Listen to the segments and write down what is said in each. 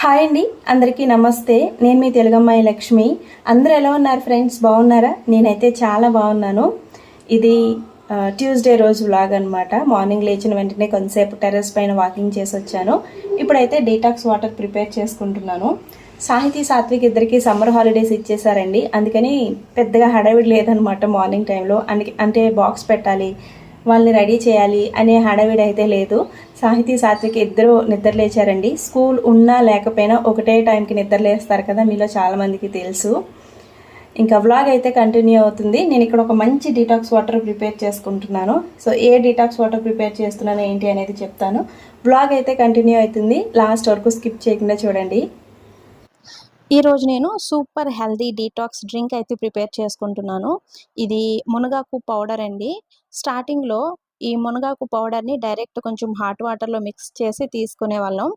Hi అండి అందరికీ నమస్తే. నేను మీ తెలుగమ్మాయి లక్ష్మి. అందరూ ఎలా ఉన్నారు ఫ్రెండ్స్? బాగున్నారా? నేనైతే చాలా బాగున్నాను. ఇది ట్యూస్డే రోజు వ్లాగ్ అనమాట మార్నింగ్ లేచిన వెంటనే కొంతసేపు టెర్రస్ పైన వాకింగ్ చేసి వచ్చాను. ఇప్పుడైతే డీటాక్స్ వాటర్ ప్రిపేర్ చేసుకుంటున్నాను. సాహితీ సాత్విక్ ఇద్దరికి సమ్మర్ హాలిడేస్ ఇచ్చేసారండి అందుకని పెద్దగా హడావిడి లేదనమాట మార్నింగ్ టైంలో. అందుకే అంటే బాక్స్ పెట్టాలి వాళ్ళని రెడీ చేయాలి అనే హడావిడి అయితే లేదు. సాహితీ సాత్విక ఇద్దరు నిద్రలేచారండి. స్కూల్ ఉన్నా లేకపోయినా ఒకటే టైంకి నిద్రలేస్తారు కదా మీలో చాలామందికి తెలుసు. ఇంకా వ్లాగ్ అయితే కంటిన్యూ అవుతుంది. నేను ఇక్కడ ఒక మంచి డీటాక్స్ వాటర్ ప్రిపేర్ చేసుకుంటున్నాను. సో ఏ డీటాక్స్ వాటర్ ప్రిపేర్ చేస్తున్నాను ఏంటి అనేది చెప్తాను. వ్లాగ్ అయితే కంటిన్యూ అవుతుంది. లాస్ట్ వరకు స్కిప్ చేయకుండా చూడండి. ఈరోజు నేను సూపర్ హెల్దీ డీటాక్స్ డ్రింక్ అయితే ప్రిపేర్ చేసుకుంటున్నాను. ఇది మునగాకు పౌడర్ అండి. స్టార్టింగ్లో ఈ మునగాకు పౌడర్ని డైరెక్ట్ కొంచెం హాట్ వాటర్లో మిక్స్ చేసి తీసుకునే వాళ్ళం.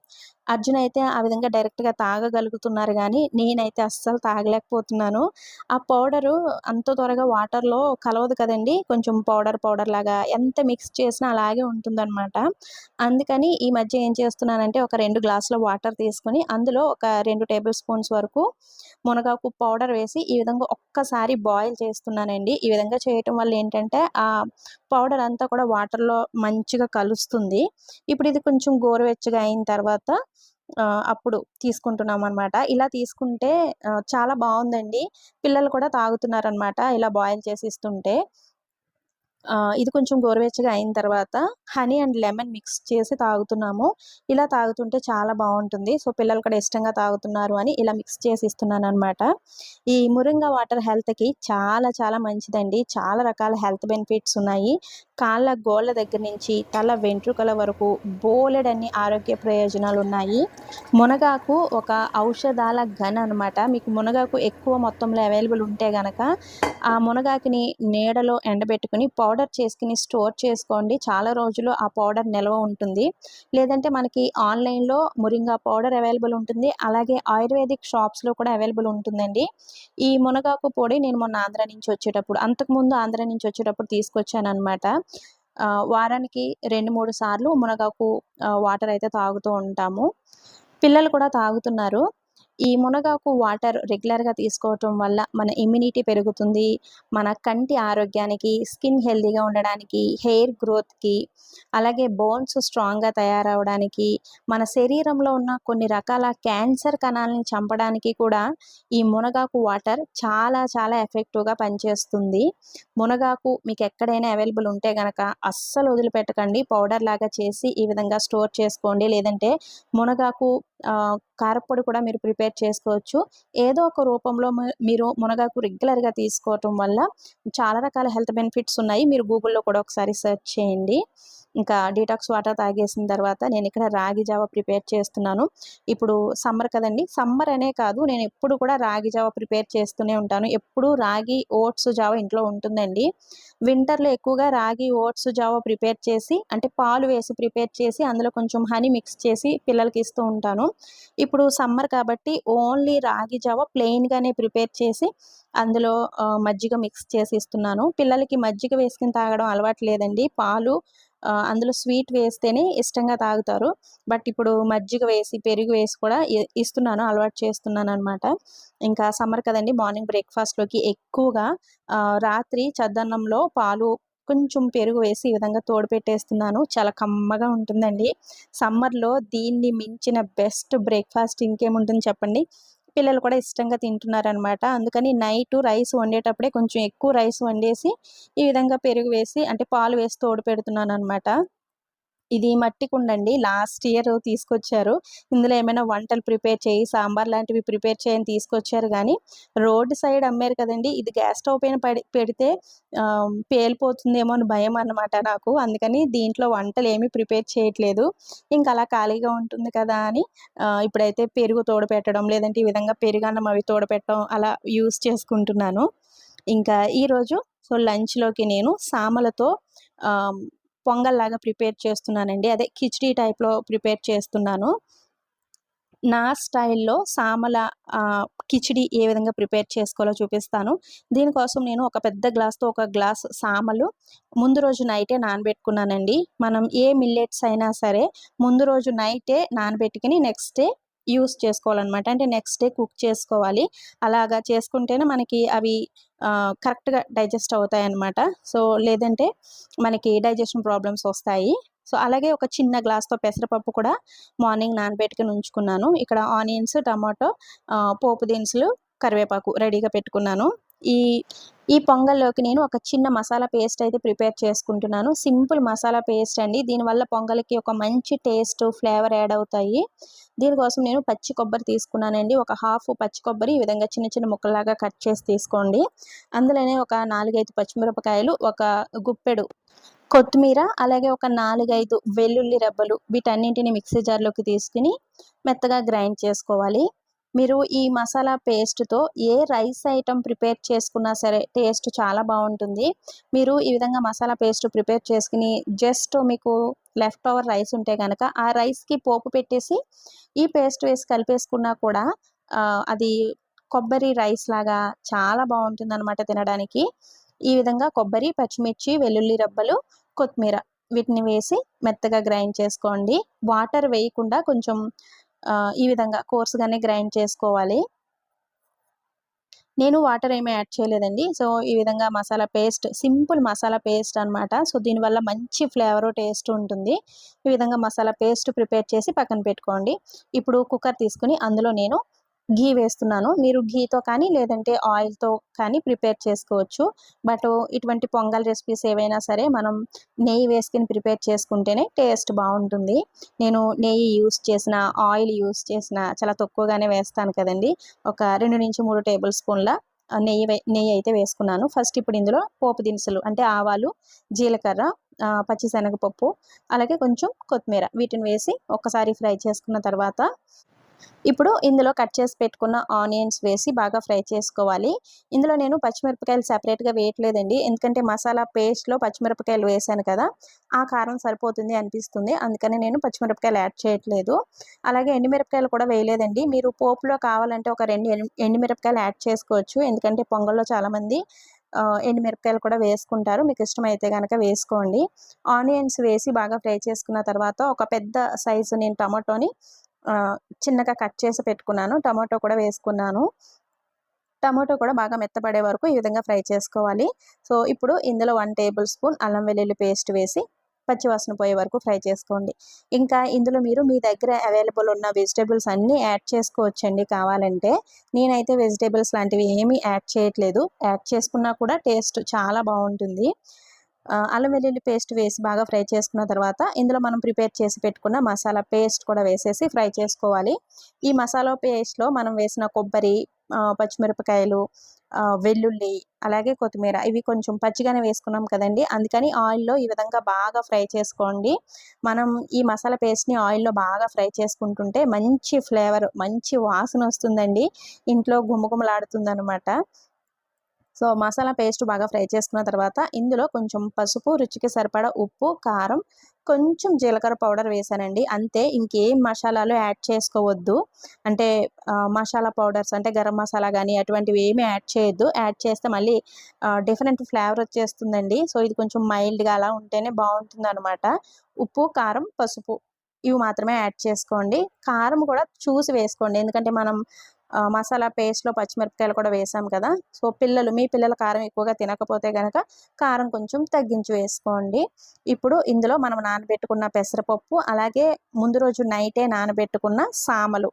అర్జున్ అయితే ఆ విధంగా డైరెక్ట్గా తాగగలుగుతున్నారు కానీ నేనైతే అస్సలు తాగలేకపోతున్నాను. ఆ పౌడరు అంత త్వరగా వాటర్లో కలవదు కదండి కొంచెం పౌడర్ పౌడర్ లాగా ఎంత మిక్స్ చేసినా అలాగే ఉంటుందన్నమాట. అందుకని ఈ మధ్య ఏం చేస్తున్నానంటే ఒక రెండు గ్లాసుల వాటర్ తీసుకొని అందులో ఒక రెండు టేబుల్ స్పూన్స్ వరకు మునగాకు పౌడర్ వేసి ఈ విధంగా ఒక్కసారి బాయిల్ చేస్తున్నానండి. ఈ విధంగా చేయటం వల్ల ఏంటంటే ఆ పౌడర్ అంతా కూడా వాటర్లో మంచిగా కలుస్తుంది. ఇప్పుడు ఇది కొంచెం గోరువెచ్చగా అయిన తర్వాత అప్పుడు తీసుకుంటున్నాం అనమాట ఇలా తీసుకుంటే చాలా బాగుందండి. పిల్లలు కూడా తాగుతున్నారనమాట ఇలా బాయిల్ చేసి ఇస్తుంటే. ఇది కొంచెం గోరువెచ్చగా అయిన తర్వాత హనీ అండ్ లెమన్ మిక్స్ చేసి తాగుతున్నాము. ఇలా తాగుతుంటే చాలా బాగుంటుంది. సో పిల్లలు కూడా ఇష్టంగా తాగుతున్నారు అని ఇలా మిక్స్ చేసి ఇస్తున్నాను అనమాట ఈ మురింగా వాటర్ హెల్త్కి చాలా చాలా మంచిదండి. చాలా రకాల హెల్త్ బెనిఫిట్స్ ఉన్నాయి. కాళ్ళ గోళ్ళ దగ్గర నుంచి తల వెంట్రుకల వరకు బోలెడన్ని ఆరోగ్య ప్రయోజనాలు ఉన్నాయి మునగాకు ఒక ఔషధాల గన్ అనమాట మీకు మునగాకు ఎక్కువ మొత్తంలో అవైలబుల్ ఉంటే గనక ఆ మునగాకుని నీడలో ఎండబెట్టుకుని పౌడర్ చేసుకుని స్టోర్ చేసుకోండి. చాలా రోజులు ఆ పౌడర్ నిల్వ ఉంటుంది. లేదంటే మనకి ఆన్లైన్లో మురింగా పౌడర్ అవైలబుల్ ఉంటుంది. అలాగే ఆయుర్వేదిక్ షాప్స్లో కూడా అవైలబుల్ ఉంటుందండి. ఈ మునగాకు పొడి నేను మొన్న ఆంధ్ర నుంచి వచ్చేటప్పుడు అంతకుముందు ఆంధ్ర నుంచి వచ్చేటప్పుడు తీసుకొచ్చాను అనమాట వారానికి రెండు మూడు సార్లు మునగాకు వాటర్ అయితే తాగుతూ ఉంటాము. పిల్లలు కూడా తాగుతున్నారు. ఈ మునగాకు వాటర్ రెగ్యులర్గా తీసుకోవటం వల్ల మన ఇమ్యూనిటీ పెరుగుతుంది. మన కంటి ఆరోగ్యానికి స్కిన్ హెల్తీగా ఉండడానికి హెయిర్ గ్రోత్కి అలాగే బోన్స్ స్ట్రాంగ్గా తయారవడానికి మన శరీరంలో ఉన్న కొన్ని రకాల క్యాన్సర్ కణాలని చంపడానికి కూడా ఈ మునగాకు వాటర్ చాలా చాలా ఎఫెక్టివ్గా పనిచేస్తుంది. మునగాకు మీకు ఎక్కడైనా అవైలబుల్ ఉంటే గనక అస్సలు వదిలిపెట్టకండి. పౌడర్ లాగా చేసి ఈ విధంగా స్టోర్ చేసుకోండి. లేదంటే మునగాకు కారపొడి కూడా మీరు ప్రిపేర్ చేసుకోవచ్చు. ఏదో ఒక రూపంలో మీరు మునగాకు రెగ్యులర్గా తీసుకోవటం వల్ల చాలా రకాల హెల్త్ బెనిఫిట్స్ ఉన్నాయి. మీరు గూగుల్లో కూడా ఒకసారి సెర్చ్ చేయండి. ఇంకా డీటాక్స్ వాటర్ తాగేసిన తర్వాత నేను ఇక్కడ రాగి జావ ప్రిపేర్ చేస్తున్నాను. ఇప్పుడు సమ్మర్ కదండి. సమ్మర్ అనే కాదు నేను ఎప్పుడు కూడా రాగి జావ ప్రిపేర్ చేస్తూనే ఉంటాను. ఎప్పుడు రాగి ఓట్స్ జావ ఇంట్లో ఉంటుందండి. వింటర్లో ఎక్కువగా రాగి ఓట్స్ జావ ప్రిపేర్ చేసి అంటే పాలు వేసి ప్రిపేర్ చేసి అందులో కొంచెం హనీ మిక్స్ చేసి పిల్లలకి ఇస్తూ ఉంటాను. ఇప్పుడు సమ్మర్ కాబట్టి ఓన్లీ రాగి జావ ప్లెయిన్గానే ప్రిపేర్ చేసి అందులో మజ్జిగ మిక్స్ చేసి ఇస్తున్నాను. పిల్లలకి మజ్జిగ వేసుకుని తాగడం అలవాటు లేదండి. పాలు అందులో స్వీట్ వేస్తేనే ఇష్టంగా తాగుతారు. బట్ ఇప్పుడు మజ్జిగ వేసి పెరుగు వేసి కూడా ఇస్తున్నాను అలవాటు చేస్తున్నాను అనమాట ఇంకా సమ్మర్ కదండి మార్నింగ్ బ్రేక్ఫాస్ట్లోకి ఎక్కువగా రాత్రి చద్దన్నంలో పాలు కొంచెం పెరుగు వేసి ఈ విధంగా తోడు పెట్టేస్తున్నాను. చాలా కమ్మగా ఉంటుందండి. సమ్మర్లో దీన్ని మించిన బెస్ట్ బ్రేక్ఫాస్ట్ ఇంకేముంటుంది చెప్పండి? పిల్లలు కూడా ఇష్టంగా తింటున్నారనమాట అందుకని నైట్ రైస్ వండేటప్పుడే కొంచెం ఎక్కువ రైస్ వండేసి ఈ విధంగా పెరుగు వేసి అంటే పాలు వేసి తోడు పెడుతున్నాను అనమాట ఇది మట్టి కుండండి లాస్ట్ ఇయర్ తీసుకొచ్చారు. ఇందులో ఏమైనా వంటలు ప్రిపేర్ చేయి సాంబార్ లాంటివి ప్రిపేర్ చేయని తీసుకొచ్చారు కానీ రోడ్ సైడ్ అమ్మారు కదండి. ఇది గ్యాస్ స్టవ్ పైన పెడితే పేలిపోతుందేమో అని భయం అన్నమాట నాకు. అందుకని దీంట్లో వంటలు ఏమీ ప్రిపేర్ చేయట్లేదు. ఇంకా అలా ఖాళీగా ఉంటుంది కదా అని ఇప్పుడైతే పెరుగు తోడపెట్టడం లేదంటే ఈ విధంగా పెరుగన్నం అవి తోడపెట్టడం అలా యూస్ చేసుకుంటున్నాను. ఇంకా ఈరోజు సో లంచ్లోకి నేను సామలతో పొంగల్లాగా ప్రిపేర్ చేస్తున్నానండి. అదే కిచిడీ టైప్లో ప్రిపేర్ చేస్తున్నాను. నా స్టైల్లో సామల కిచిడి ఏ విధంగా ప్రిపేర్ చేసుకోవాలో చూపిస్తాను. దీనికోసం నేను ఒక పెద్ద గ్లాస్తో ఒక గ్లాస్ సామలు ముందు రోజు నైటే నానబెట్టుకున్నానండి. మనం ఏ మిల్లెట్స్ అయినా సరే ముందు రోజు నైటే నానబెట్టుకుని నెక్స్ట్ డే యూస్ చేసుకోవాలన్నమాట. అంటే నెక్స్ట్ డే కుక్ చేసుకోవాలి. అలాగా చేసుకుంటేనే మనకి అవి కరెక్ట్గా డైజెస్ట్ అవుతాయి అన్నమాట సో లేదంటే మనకి డైజెషన్ ప్రాబ్లమ్స్ వస్తాయి. సో అలాగే ఒక చిన్న గ్లాస్తో పెసరపప్పు కూడా మార్నింగ్ నానబెట్టుకుని ఉంచుకున్నాను. ఇక్కడ ఆనియన్స్ టమాటో పోపు దినుసులు కరివేపాకు రెడీగా పెట్టుకున్నాను. ఈ ఈ పొంగల్లోకి నేను ఒక చిన్న మసాలా పేస్ట్ అయితే ప్రిపేర్ చేసుకుంటున్నాను. సింపుల్ మసాలా పేస్ట్ అండి. దీనివల్ల పొంగల్కి ఒక మంచి టేస్ట్ ఫ్లేవర్ యాడ్ అవుతాయి. దీనికోసం నేను పచ్చి కొబ్బరి తీసుకున్నానండి. ఒక హాఫ్ పచ్చి కొబ్బరి ఈ విధంగా చిన్న చిన్న ముక్కలాగా కట్ చేసి తీసుకోండి. అందులోనే ఒక నాలుగైదు పచ్చిమిరపకాయలు ఒక గుప్పెడు కొత్తిమీర అలాగే ఒక నాలుగైదు వెల్లుల్లి రెబ్బలు వీటన్నింటిని మిక్సీ జార్లోకి తీసుకుని మెత్తగా గ్రైండ్ చేసుకోవాలి. మీరు ఈ మసాలా పేస్ట్తో ఏ రైస్ ఐటమ్ ప్రిపేర్ చేసుకున్నా సరే టేస్ట్ చాలా బాగుంటుంది. మీరు ఈ విధంగా మసాలా పేస్ట్ ప్రిపేర్ చేసుకుని జస్ట్ మీకు లెఫ్ట్ ఓవర్ రైస్ ఉంటే కనుక ఆ రైస్కి పోపు పెట్టేసి ఈ పేస్ట్ వేసి కలిపేసుకున్నా కూడా అది కొబ్బరి రైస్ లాగా చాలా బాగుంటుంది అనమాట తినడానికి. ఈ విధంగా కొబ్బరి పచ్చిమిర్చి వెల్లుల్లి రబ్బలు కొత్తిమీర వీటిని వేసి మెత్తగా గ్రైండ్ చేసుకోండి. వాటర్ వేయకుండా కొంచెం ఈ విధంగా కోర్స్గానే గ్రైండ్ చేసుకోవాలి. నేను వాటర్ ఏమీ యాడ్ చేయలేదండి. సో ఈ విధంగా masala paste simple masala paste అన్నమాట. సో దీనివల్ల మంచి ఫ్లేవర్ టేస్ట్ ఉంటుంది. ఈ విధంగా మసాలా పేస్ట్ ప్రిపేర్ చేసి పక్కన పెట్టుకోండి. ఇప్పుడు కుక్కర్ తీసుకుని అందులో నేను ఘీ వేస్తున్నాను. మీరు ఘీతో కానీ లేదంటే ఆయిల్తో కానీ ప్రిపేర్ చేసుకోవచ్చు. బట్ ఇటువంటి పొంగల్ రెసిపీస్ ఏవైనా సరే మనం నెయ్యి వేసుకుని ప్రిపేర్ చేసుకుంటేనే టేస్ట్ బాగుంటుంది. నేను నెయ్యి యూస్ చేసిన ఆయిల్ యూస్ చేసిన చాలా తక్కువగానే వేస్తాను కదండి. ఒక రెండు నుంచి మూడు టేబుల్ స్పూన్ల నెయ్యి వే- నెయ్యి అయితే వేసుకున్నాను. ఫస్ట్ ఇప్పుడు ఇందులో పోపు దినుసులు అంటే ఆవాలు జీలకర్ర పచ్చిశనగపప్పు అలాగే కొంచెం కొత్తిమీర వీటిని వేసి ఒక్కసారి ఫ్రై చేసుకున్న తర్వాత ఇప్పుడు ఇందులో కట్ చేసి పెట్టుకున్న ఆనియన్స్ వేసి బాగా ఫ్రై చేసుకోవాలి. ఇందులో నేను పచ్చిమిరపకాయలు సపరేట్గా వేయట్లేదండి. ఎందుకంటే మసాలా పేస్ట్లో పచ్చిమిరపకాయలు వేసాను కదా ఆ కారం సరిపోతుంది అనిపిస్తుంది. అందుకని నేను పచ్చిమిరపకాయలు యాడ్ చేయట్లేదు. అలాగే ఎండుమిరపకాయలు కూడా వేయలేదండి. మీరు పోపులో కావాలంటే ఒక రెండు ఎండు- ఎండుమిరపకాయలు యాడ్ చేసుకోవచ్చు. ఎందుకంటే పొంగల్లో చాలామంది ఎండుమిరపకాయలు కూడా వేసుకుంటారు. మీకు ఇష్టమైతే కనుక వేసుకోండి. ఆనియన్స్ వేసి బాగా ఫ్రై చేసుకున్న తర్వాత ఒక పెద్ద సైజు నేను టమాటోని చిన్నగా కట్ చేసి పెట్టుకున్నాను. టమాటో కూడా వేసుకున్నాను. టమాటో కూడా బాగా మెత్తపడే వరకు ఈ విధంగా ఫ్రై చేసుకోవాలి. సో ఇప్పుడు ఇందులో వన్ టేబుల్ స్పూన్ అల్లం వెల్లుల్లి పేస్ట్ వేసి పచ్చివాసన పోయే వరకు ఫ్రై చేసుకోండి. ఇంకా ఇందులో మీరు మీ దగ్గర అవైలబుల్ ఉన్న వెజిటేబుల్స్ అన్నీ యాడ్ చేసుకోవచ్చండి కావాలంటే. నేనైతే వెజిటేబుల్స్ లాంటివి ఏమీ యాడ్ చేయట్లేదు. యాడ్ చేసుకున్నా కూడా టేస్ట్ చాలా బాగుంటుంది. అల్లం వెల్లుల్లి పేస్ట్ వేసి బాగా ఫ్రై చేసుకున్న తర్వాత ఇందులో మనం ప్రిపేర్ చేసి పెట్టుకున్న మసాలా పేస్ట్ కూడా వేసేసి ఫ్రై చేసుకోవాలి. ఈ మసాలా పేస్ట్లో మనం వేసిన కొబ్బరి పచ్చిమిరపకాయలు వెల్లుల్లి అలాగే కొత్తిమీర ఇవి కొంచెం పచ్చిగానే వేసుకున్నాం కదండి. అందుకని ఆయిల్లో ఈ విధంగా బాగా ఫ్రై చేసుకోండి. మనం ఈ మసాలా పేస్ట్ని ఆయిల్లో బాగా ఫ్రై చేసుకుంటుంటే మంచి ఫ్లేవర్ మంచి వాసన వస్తుందండి. ఇంట్లో గుమగుమలాడుతుంది అనమాట సో మసాలా పేస్ట్ బాగా ఫ్రై చేసుకున్న తర్వాత ఇందులో కొంచెం పసుపు రుచికి సరిపడా ఉప్పు కారం కొంచెం జీలకర్ర పౌడర్ వేసానండి. అంతే ఇంకేం మసాలాలు యాడ్ చేసుకోవద్దు. అంటే మసాలా పౌడర్స్ అంటే గరం మసాలా కానీ అటువంటివి ఏమీ యాడ్ చేయొద్దు. యాడ్ చేస్తే మళ్ళీ డిఫరెంట్ ఫ్లేవర్ వచ్చేస్తుందండి. సో ఇది కొంచెం మైల్డ్గా అలా ఉంటేనే బాగుంటుంది అనమాట ఉప్పు కారం పసుపు ఇవి మాత్రమే యాడ్ చేసుకోండి. కారం కూడా చూసి వేసుకోండి. ఎందుకంటే మనం మసాలా పేస్ట్లో పచ్చిమిరపకాయలు కూడా వేసాం కదా. సో పిల్లలు మీ పిల్లల కారం ఎక్కువగా తినకపోతే కనుక కారం కొంచెం తగ్గించి వేసుకోండి. ఇప్పుడు ఇందులో మనం నానబెట్టుకున్న పెసరపప్పు అలాగే ముందు రోజు నైటే నానబెట్టుకున్న సామలు.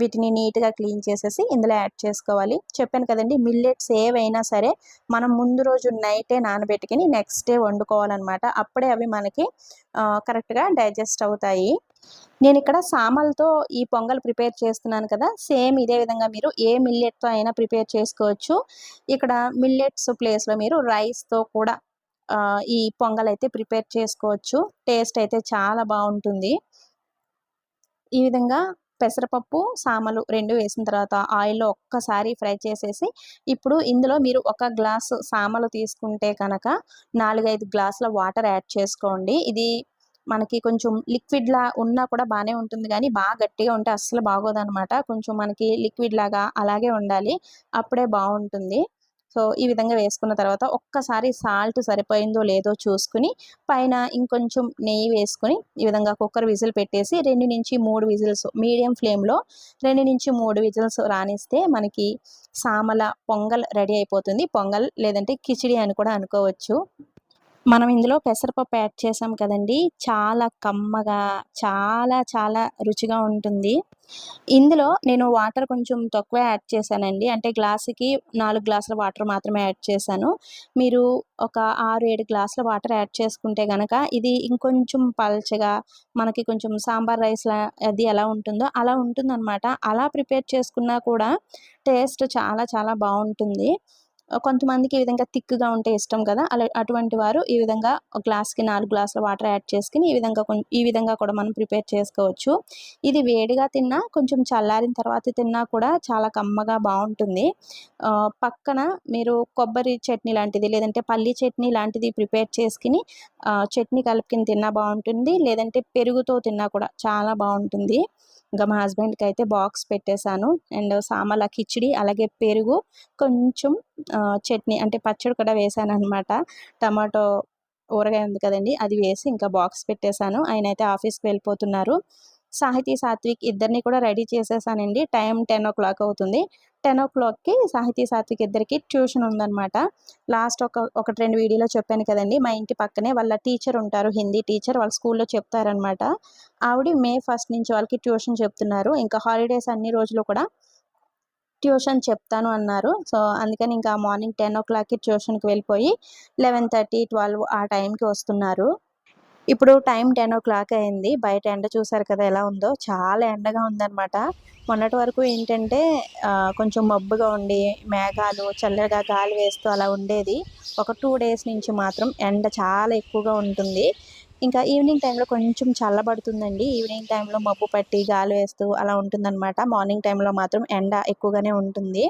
వీటిని నీట్గా క్లీన్ చేసేసి ఇందులో యాడ్ చేసుకోవాలి. చెప్పాను కదండి మిల్లెట్స్ ఏవైనా సరే మనం ముందు రోజు నైటే నానబెట్టుకుని నెక్స్ట్ డే వండుకోవాలన్నమాట. అప్పుడే అవి మనకి కరెక్ట్గా డైజెస్ట్ అవుతాయి. నేను ఇక్కడ సామాల్తో ఈ పొంగల్ ప్రిపేర్ చేస్తున్నాను కదా సేమ్ ఇదే విధంగా మీరు ఏ మిల్లెట్తో అయినా ప్రిపేర్ చేసుకోవచ్చు. ఇక్కడ మిల్లెట్స్ ప్లేస్లో మీరు రైస్తో కూడా ఈ పొంగల్ అయితే ప్రిపేర్ చేసుకోవచ్చు. టేస్ట్ అయితే చాలా బాగుంటుంది. ఈ విధంగా పెసరపప్పు సామలు రెండు వేసిన తర్వాత ఆయిల్లో ఒక్కసారి ఫ్రై చేసేసి ఇప్పుడు ఇందులో మీరు ఒక గ్లాసు సామలు తీసుకుంటే కనుక నాలుగైదు గ్లాసుల వాటర్ యాడ్ చేసుకోండి. ఇది మనకి కొంచెం లిక్విడ్లా ఉన్నా కూడా బాగానే ఉంటుంది కానీ బాగా గట్టిగా ఉంటే అస్సలు బాగోదనమాట. కొంచెం మనకి లిక్విడ్ లాగా అలాగే ఉండాలి. అప్పుడే బాగుంటుంది. సో ఈ విధంగా వేసుకున్న తర్వాత ఒక్కసారి సాల్ట్ సరిపోయిందో లేదో చూసుకుని పైన ఇంకొంచెం నెయ్యి వేసుకొని ఈ విధంగా కుక్కర్ విజిల్ పెట్టేసి రెండు నుంచి మూడు విజిల్స్ మీడియం ఫ్లేమ్లో రెండు నుంచి మూడు విజిల్స్ రానిస్తే మనకి సామల పొంగల్ రెడీ అయిపోతుంది. పొంగల్ లేదంటే కిచిడి అని కూడా అనుకోవచ్చు. మనం ఇందులో పెసరపప్పు యాడ్ చేసాం కదండి చాలా కమ్మగా చాలా చాలా రుచిగా ఉంటుంది. ఇందులో నేను వాటర్ కొంచెం తక్కువ యాడ్ చేశానండి. అంటే గ్లాసుకి నాలుగు గ్లాసుల వాటర్ మాత్రమే యాడ్ చేశాను. మీరు ఒక ఆరు ఏడు గ్లాసుల వాటర్ యాడ్ చేసుకుంటే కనుక ఇది ఇంకొంచెం పల్చగా మనకి కొంచెం సాంబార్ రైస్ అది ఎలా ఉంటుందో అలా ఉంటుందన్నమాట. అలా ప్రిపేర్ చేసుకున్నా కూడా టేస్ట్ చాలా చాలా బాగుంటుంది. కొంతమందికి ఈ విధంగా థిక్గా ఉంటే ఇష్టం కదా. అలా అటువంటి వారు ఈ విధంగా ఒక గ్లాస్కి నాలుగు గ్లాసుల వాటర్ యాడ్ చేసుకుని ఈ విధంగా ఈ విధంగా కూడా మనం ప్రిపేర్ చేసుకోవచ్చు. ఇది వేడిగా తిన్నా కొంచెం చల్లారిన తర్వాత తిన్నా కూడా చాలా కమ్మగా బాగుంటుంది. పక్కన మీరు కొబ్బరి చట్నీ లాంటిది లేదంటే పల్లి చట్నీ లాంటిది ప్రిపేర్ చేసుకుని చట్నీ కలుపుకుని తిన్నా బాగుంటుంది. లేదంటే పెరుగుతో తిన్నా కూడా చాలా బాగుంటుంది. ఇంకా మా హస్బెండ్కి అయితే బాక్స్ పెట్టేశాను. అండ్ సామల కిచిడి అలాగే పెరుగు కొంచెం చట్నీ అంటే పచ్చడి కూడా వేసాను అనమాట టమాటో ఊరగాయ ఉంది కదండి అది వేసి ఇంకా బాక్స్ పెట్టేశాను. ఆయన అయితే ఆఫీస్కి వెళ్ళిపోతున్నారు. సాహితీ సాత్విక్ ఇద్దరిని కూడా రెడీ చేసేసానండి. టైం టెన్ ఓ క్లాక్ అవుతుంది. టెన్ ఓ క్లాక్కి సాహితీ సాత్విక్ ఇద్దరికి ట్యూషన్ ఉందన్నమాట. లాస్ట్ ఒక ఒకటి రెండు వీడియోలో చెప్పాను కదండి మా ఇంటి పక్కనే వాళ్ళ టీచర్ ఉంటారు హిందీ టీచర్ వాళ్ళ స్కూల్లో చెప్తారనమాట ఆవిడ మే ఫస్ట్ నుంచి వాళ్ళకి ట్యూషన్ చెప్తున్నారు ఇంకా హాలిడేస్ అన్ని రోజులు కూడా ట్యూషన్ చెప్తాను అన్నారు. సో అందుకని ఇంకా మార్నింగ్ టెన్ ఓ క్లాక్కి ట్యూషన్కి వెళ్ళిపోయి లెవెన్ థర్టీ ట్వెల్వ్ ఆ టైంకి వస్తున్నారు. ఇప్పుడు టైం టెన్ ఓ క్లాక్ అయింది. బయట ఎండ చూసారు కదా ఎలా ఉందో. చాలా ఎండగా ఉందన్నమాట. మొన్నటి వరకు ఏంటంటే కొంచెం మబ్బుగా ఉండి మేఘాలు చల్లగా గాలి వేస్తూ అలా ఉండేది. ఒక టూ డేస్ నుంచి మాత్రం ఎండ చాలా ఎక్కువగా ఉంటుంది. ఇంకా ఈవినింగ్ టైంలో కొంచెం చల్లబడుతుందండి. ఈవినింగ్ టైంలో మబ్బు పట్టి గాలి వేస్తూ అలా ఉంటుందన్నమాట. మార్నింగ్ టైంలో మాత్రం ఎండ ఎక్కువగానే ఉంటుంది.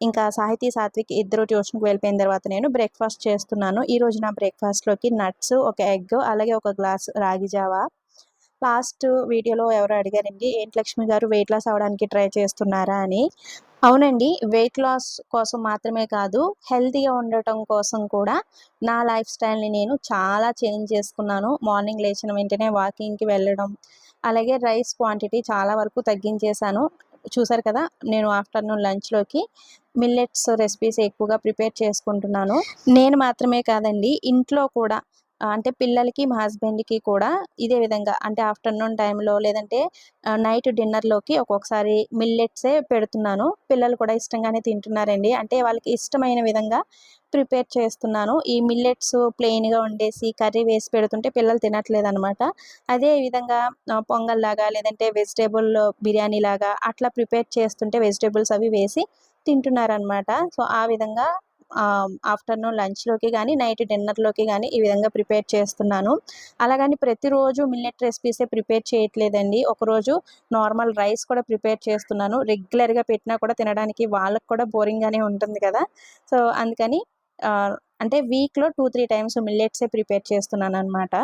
ఇంకా సాహితీ సాత్విక్ ఇద్దరు ట్యూషన్కి వెళ్ళిపోయిన తర్వాత నేను బ్రేక్ఫాస్ట్ చేస్తున్నాను. ఈ రోజు నా బ్రేక్ఫాస్ట్లోకి నట్స్ ఒక ఎగ్ అలాగే ఒక గ్లాస్ రాగి జావా. లాస్ట్ వీడియోలో ఎవరు అడిగారండి ఏంటి లక్ష్మి గారు వెయిట్ లాస్ అవడానికి ట్రై చేస్తున్నారా? అని. అవునండి వెయిట్ లాస్ కోసం మాత్రమే కాదు హెల్తీగా ఉండటం కోసం కూడా నా లైఫ్ స్టైల్ని నేను చాలా చేంజ్ చేసుకున్నాను. మార్నింగ్ లేచిన వెంటనే వాకింగ్కి వెళ్ళడం అలాగే రైస్ క్వాంటిటీ చాలా వరకు తగ్గించేశాను. చూసారు కదా నేను ఆఫ్టర్నూన్ లంచ్లోకి మిల్లెట్స్ రెసిపీస్ ఎక్కువగా ప్రిపేర్ చేసుకుంటున్నాను. నేను మాత్రమే కాదండి ఇంట్లో కూడా అంటే పిల్లలకి మా హస్బెండ్కి కూడా ఇదే విధంగా అంటే ఆఫ్టర్నూన్ టైంలో లేదంటే నైట్ డిన్నర్లోకి ఒక్కొక్కసారి మిల్లెట్సే పెడుతున్నాను. పిల్లలు కూడా ఇష్టంగానే తింటున్నారండి. అంటే వాళ్ళకి ఇష్టమైన విధంగా ప్రిపేర్ చేస్తున్నాను. ఈ మిల్లెట్స్ ప్లెయిన్గా వండేసి కర్రీ వేసి పెడుతుంటే పిల్లలు తినట్లేదు అనమాట అదే విధంగా పొంగల్ లాగా లేదంటే వెజిటేబుల్ బిర్యానీ లాగా అట్లా ప్రిపేర్ చేస్తుంటే వెజిటేబుల్స్ అవి వేసి తింటున్నారనమాట. సో ఆ విధంగా ఆఫ్టర్నూన్ లంచ్లోకి కానీ నైట్ డిన్నర్లోకి కానీ ఈ విధంగా ప్రిపేర్ చేస్తున్నాను. అలాగని ప్రతిరోజు మిల్లెట్ రెసిపీసే ప్రిపేర్ చేయట్లేదండి. ఒకరోజు నార్మల్ రైస్ కూడా ప్రిపేర్ చేస్తున్నాను. రెగ్యులర్గా పెట్టినా కూడా తినడానికి వాళ్ళకి కూడా బోరింగ్గానే ఉంటుంది కదా. సో అందుకని అంటే వీక్లో టూ త్రీ టైమ్స్ మిల్లెట్సే ప్రిపేర్ చేస్తున్నాను అనమాట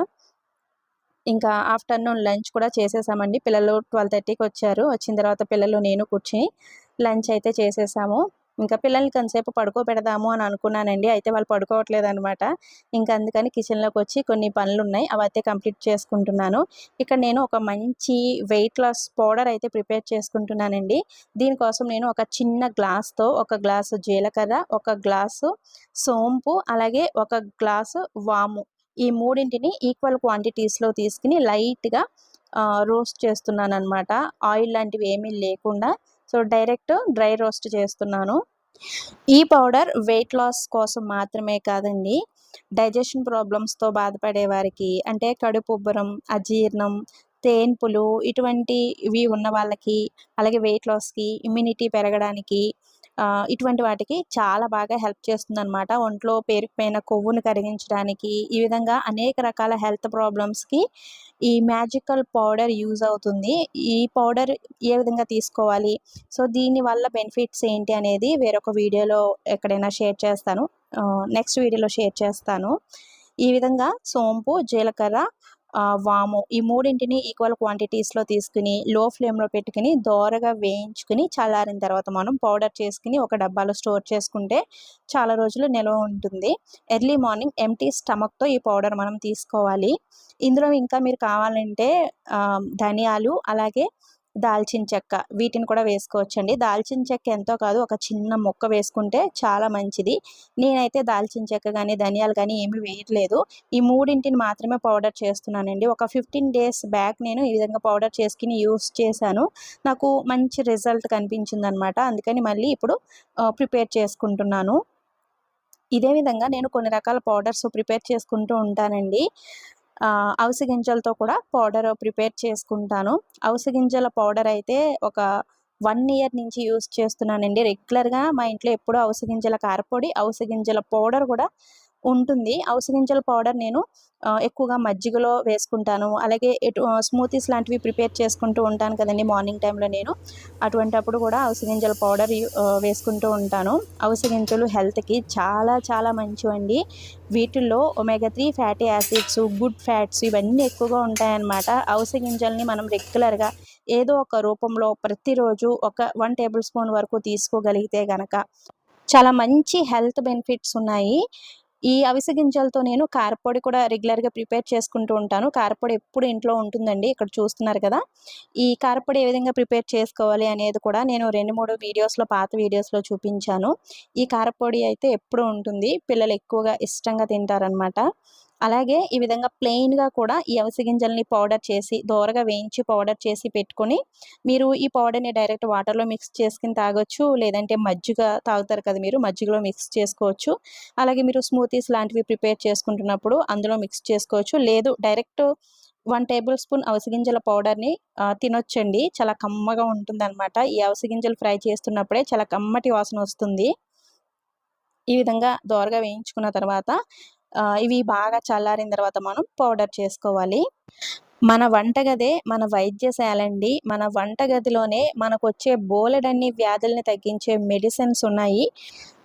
ఇంకా ఆఫ్టర్నూన్ లంచ్ కూడా చేసేసామండి. పిల్లలు ట్వెల్వ్ థర్టీకి వచ్చారు. వచ్చిన తర్వాత పిల్లలు నేను కూర్చుని లంచ్ అయితే చేసేసాము. ఇంకా పిల్లల్ని కొంతసేపు పడుకోబెడదాము అని అనుకున్నానండి. అయితే వాళ్ళు పడుకోవట్లేదు అనమాట ఇంకా అందుకని కిచెన్లోకి వచ్చి కొన్ని పనులు ఉన్నాయి అవి అయితే కంప్లీట్ చేసుకుంటున్నాను. ఇక్కడ నేను ఒక మంచి వెయిట్ లాస్ పౌడర్ అయితే ప్రిపేర్ చేసుకుంటున్నానండి. దీనికోసం నేను ఒక చిన్న గ్లాస్తో ఒక గ్లాసు జీలకర్ర ఒక గ్లాసు సోంపు అలాగే ఒక గ్లాసు వాము ఈ మూడింటిని ఈక్వల్ క్వాంటిటీస్లో తీసుకుని లైట్గా రోస్ట్ చేస్తున్నాను అనమాట ఆయిల్ లాంటివి ఏమీ లేకుండా సో డైరెక్ట్ డ్రై రోస్ట్ చేస్తున్నాను. ఈ పౌడర్ వెయిట్ లాస్ కోసం మాత్రమే కాదండి డైజెషన్ ప్రాబ్లమ్స్తో బాధపడే వారికి అంటే కడుపు ఉబ్బరం అజీర్ణం తేన్పులు ఇటువంటివి ఉన్న వాళ్ళకి అలాగే వెయిట్ లాస్కి ఇమ్యూనిటీ పెరగడానికి ఇటువంటి వాటికి చాలా బాగా హెల్ప్ చేస్తుందన్నమాట. ఒంట్లో పేరుకుపోయిన కొవ్వును కరిగించడానికి ఈ విధంగా అనేక రకాల హెల్త్ ప్రాబ్లమ్స్కి ఈ మ్యాజికల్ పౌడర్ యూజ్ అవుతుంది. ఈ పౌడర్ ఏ విధంగా తీసుకోవాలి? సో దీని వల్ల బెనిఫిట్స్ ఏంటి అనేది వేరొక వీడియోలో ఎక్కడైనా షేర్ చేస్తాను. నెక్స్ట్ వీడియోలో షేర్ చేస్తాను. ఈ విధంగా సోంపు జీలకర్ర వాము. ఈ మూడింటిని ఈక్వల్ క్వాంటిటీస్లో తీసుకుని లో ఫ్లేమ్లో పెట్టుకుని దోరగా వేయించుకుని చల్లారిన తర్వాత మనం పౌడర్ చేసుకుని ఒక డబ్బాలో స్టోర్ చేసుకుంటే చాలా రోజులు నిల్వ ఉంటుంది. ఎర్లీ మార్నింగ్ ఎంటీ స్టమక్తో ఈ పౌడర్ మనం తీసుకోవాలి. ఇందులో ఇంకా మీరు కావాలంటే ధనియాలు అలాగే దాల్చిన చెక్క వీటిని కూడా వేసుకోవచ్చండి. దాల్చిన చెక్క ఎంతో కాదు ఒక చిన్న ముక్క వేసుకుంటే చాలా మంచిది. నేనైతే దాల్చిన చెక్క కానీ ధనియాలు కానీ ఏమీ వేయట్లేదు. ఈ మూడింటిని మాత్రమే పౌడర్ చేస్తున్నానండి. ఒక ఫిఫ్టీన్ డేస్ బ్యాక్ నేను ఈ విధంగా పౌడర్ చేసుకుని యూస్ చేశాను. నాకు మంచి రిజల్ట్ కనిపించింది అనమాట అందుకని మళ్ళీ ఇప్పుడు ప్రిపేర్ చేసుకుంటున్నాను. ఇదే విధంగా నేను కొన్ని రకాల పౌడర్స్ ప్రిపేర్ చేసుకుంటూ ఉంటానండి. అవిసె గింజలతో కూడా పౌడర్ ప్రిపేర్ చేసుకుంటాను. అవిసె గింజల పౌడర్ అయితే ఒక వన్ ఇయర్ నుంచి యూస్ చేస్తున్నానండి. రెగ్యులర్గా మా ఇంట్లో ఎప్పుడూ అవిసె గింజల కారపొడి అవిసె గింజల పౌడర్ కూడా ఉంటుంది. అవసగింజల పౌడర్ నేను ఎక్కువగా మజ్జిగలో వేసుకుంటాను. అలాగే ఎటు స్మూతీస్ లాంటివి ప్రిపేర్ చేసుకుంటూ ఉంటాను కదండి మార్నింగ్ టైంలో నేను. అటువంటి అప్పుడు కూడా అవసగింజల పౌడర్ వేసుకుంటూ ఉంటాను. అవసగింజలు హెల్త్కి చాలా చాలా మంచివండి. వీటిల్లో omega three fatty acids good fats ఇవన్నీ ఎక్కువగా ఉంటాయన్నమాట. అవసగింజల్ని మనం రెగ్యులర్గా ఏదో ఒక రూపంలో ప్రతిరోజు ఒక వన్ టేబుల్ స్పూన్ వరకు తీసుకోగలిగితే గనక చాలా మంచి హెల్త్ బెనిఫిట్స్ ఉన్నాయి. ఈ అవిసె గింజలతో నేను కారపొడి కూడా రెగ్యులర్గా ప్రిపేర్ చేసుకుంటూ ఉంటాను. కారపొడి ఎప్పుడు ఇంట్లో ఉంటుందండి ఇక్కడ చూస్తున్నారు కదా. ఈ కారపొడి ఏ విధంగా ప్రిపేర్ చేసుకోవాలి అనేది కూడా నేను రెండు మూడు వీడియోస్లో పాత వీడియోస్లో చూపించాను. ఈ కారపొడి అయితే ఎప్పుడు ఉంటుంది పిల్లలు ఎక్కువగా ఇష్టంగా తింటారనమాట అలాగే ఈ విధంగా ప్లెయిన్గా కూడా ఈ అవిసె గింజల్ని పౌడర్ చేసి దోరగా వేయించి పౌడర్ చేసి పెట్టుకొని మీరు ఈ పౌడర్ని డైరెక్ట్ వాటర్లో మిక్స్ చేసుకుని తాగొచ్చు. లేదంటే మజ్జిగ తాగుతారు కదా మీరు మజ్జిగలో మిక్స్ చేసుకోవచ్చు. అలాగే మీరు స్మూతీస్ లాంటివి ప్రిపేర్ చేసుకుంటున్నప్పుడు అందులో మిక్స్ చేసుకోవచ్చు. లేదు డైరెక్ట్ వన్ టేబుల్ స్పూన్ అవసగింజల పౌడర్ని తినొచ్చండి. చాలా కమ్మగా ఉంటుంది అనమాట ఈ అవసగింజలు ఫ్రై చేస్తున్నప్పుడే చాలా కమ్మటి వాసన వస్తుంది. ఈ విధంగా దోరగా వేయించుకున్న తర్వాత ఇవి బాగా చల్లారిన తర్వాత మనం పౌడర్ చేసుకోవాలి. మన వంటగదే మన వైద్యశాలండి మన వంటగదిలోనే మనకు వచ్చే బోలెడన్ని వ్యాధుల్ని తగ్గించే మెడిసిన్స్ ఉన్నాయి.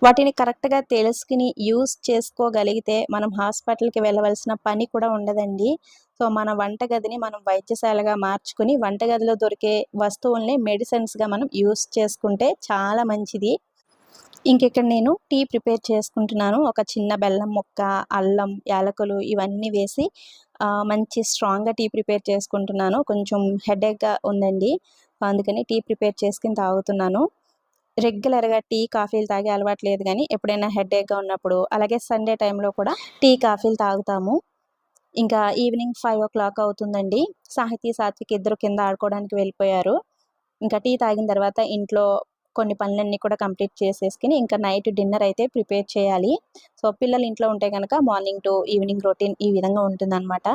వాటిని కరెక్ట్గా తెలుసుకుని యూస్ చేసుకోగలిగితే మనం హాస్పిటల్కి వెళ్ళవలసిన పని కూడా ఉండదండి. సో మన వంటగదిని మనం వైద్యశాలగా మార్చుకుని వంటగదిలో దొరికే వస్తువుల్ని మెడిసిన్స్గా మనం యూస్ చేసుకుంటే చాలా మంచిది. ఇంకెక్కడ నేను టీ ప్రిపేర్ చేసుకుంటున్నాను. ఒక చిన్న బెల్లం ముక్క అల్లం యాలకులు ఇవన్నీ వేసి మంచి స్ట్రాంగ్గా టీ ప్రిపేర్ చేసుకుంటున్నాను. కొంచెం హెడేక్గా ఉందండి. అందుకని టీ ప్రిపేర్ చేసుకుని తాగుతున్నాను. రెగ్యులర్గా టీ కాఫీలు తాగే అలవాటు లేదు కానీ ఎప్పుడైనా హెడేక్గా ఉన్నప్పుడు అలాగే సండే టైంలో కూడా టీ కాఫీలు తాగుతాము. ఇంకా ఈవినింగ్ ఫైవ్ ఓ క్లాక్ అవుతుందండి. సాహితీ సాత్విక్ ఇద్దరు కింద ఆడుకోవడానికి వెళ్ళిపోయారు. ఇంకా టీ తాగిన తర్వాత ఇంట్లో కొన్ని పనులన్నీ కూడా కంప్లీట్ చేసేసుకుని ఇంకా నైట్ డిన్నర్ అయితే ప్రిపేర్ చేయాలి. సో పిల్లలు ఇంట్లో ఉంటే కనుక మార్నింగ్ టు ఈవినింగ్ రొటీన్ ఈ విధంగా ఉంటుందన్నమాట.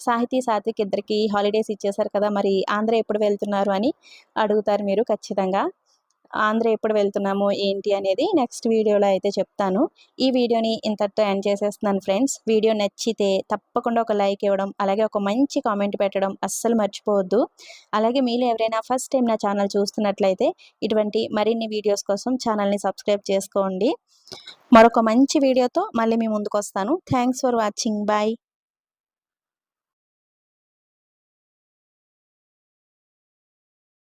సాహితీ సాత్విక్ ఇద్దరికి హాలిడేస్ ఇచ్చేసారు కదా మరి ఆంధ్ర ఎప్పుడు వెళ్తున్నారు అని అడుగుతారు మీరు ఖచ్చితంగా. ఆంధ్ర ఎప్పుడు వెళ్తున్నాము ఏంటి అనేది నెక్స్ట్ వీడియోలో అయితే చెప్తాను. ఈ వీడియోని ఇంతటితో ఎండ్ చేసేస్తున్నాను ఫ్రెండ్స్ వీడియో నచ్చితే తప్పకుండా ఒక లైక్ ఇవ్వడం అలాగే ఒక మంచి కామెంట్ పెట్టడం అస్సలు మర్చిపోవద్దు. అలాగే మీరు ఎవరైనా ఫస్ట్ టైం నా ఛానల్ చూస్తున్నట్లయితే ఇటువంటి మరిన్ని వీడియోస్ కోసం ఛానల్ని సబ్స్క్రైబ్ చేసుకోండి. మరొక మంచి వీడియోతో మళ్ళీ మీ ముందుకు వస్తాను. Thanks for watching bye